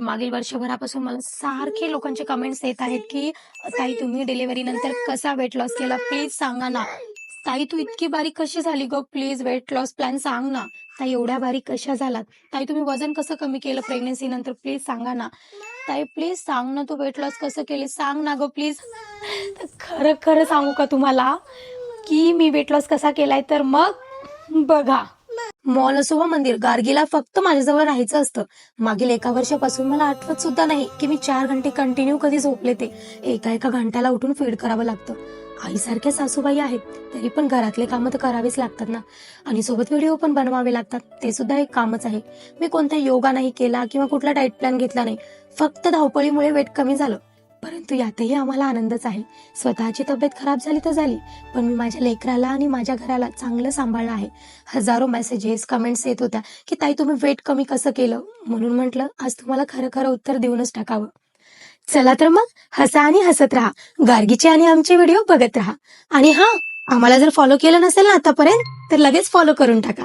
तर मागील वर्षभरापासून मला सारखे लोकांचे कमेंट्स येत आहेत की ताई तुम्ही डिलिव्हरी नंतर कसा वेट लॉस केला? प्लीज सांगा ना. ताई तू इतकी बारीक कशी झाली ग? प्लीज वेट लॉस प्लॅन सांग ना. ताई एवढ्या बारीक कशा झालात? ताई तुम्ही वजन कसं कमी केलं प्रेग्नन्सी नंतर? प्लीज सांगा ना. ताई प्लीज सांग ना तू वेट लॉस कसं केले? सांग ना ग प्लीज खरं खरं सांगू का तुम्हाला? की मी वेट लॉस कसा केलाय? तर मग बघा. मॉल असो वा मंदिर गार्गीला फक्त माझ्याजवळ राहायचं असतं. मागील एका वर्षापासून मला आठवत सुद्धा नाही की मी चार घंटे कंटिन्यू कधी झोपले ते. एका एका घंट्याला उठून फीड करावं लागतं. आईसारख्या सासूबाई आहेत तरी पण घरातले कामं तर करावीच लागतात ना. आणि सोबत व्हिडिओ पण बनवावे लागतात ते सुद्धा एक कामच आहे. मी कोणता योगा नाही केला किंवा कुठला डाएट प्लॅन घेतला नाही. फक्त धावपळीमुळे वेट कमी झालं. परंतु यातही आम्हाला आनंदच आहे. स्वतःची तब्येत खराब झाली तर झाली पण मी माझ्या लेकराला आणि माझ्या घराला चांगलं सांभाळलं आहे. हजारो मेसेजेस कमेंट्स येत होत्या की ताई तुम्ही वेट कमी कसं केलं? म्हणून म्हटलं आज तुम्हाला खरं खरं उत्तर देऊनच टाकावं. चला तर मग हसा आणि हसत राहा. गार्गीचे आणि आमचे व्हिडिओ बघत राहा. आणि हा आम्हाला जर फॉलो केलं नसेल ना आतापर्यंत तर लगेच फॉलो करून टाका.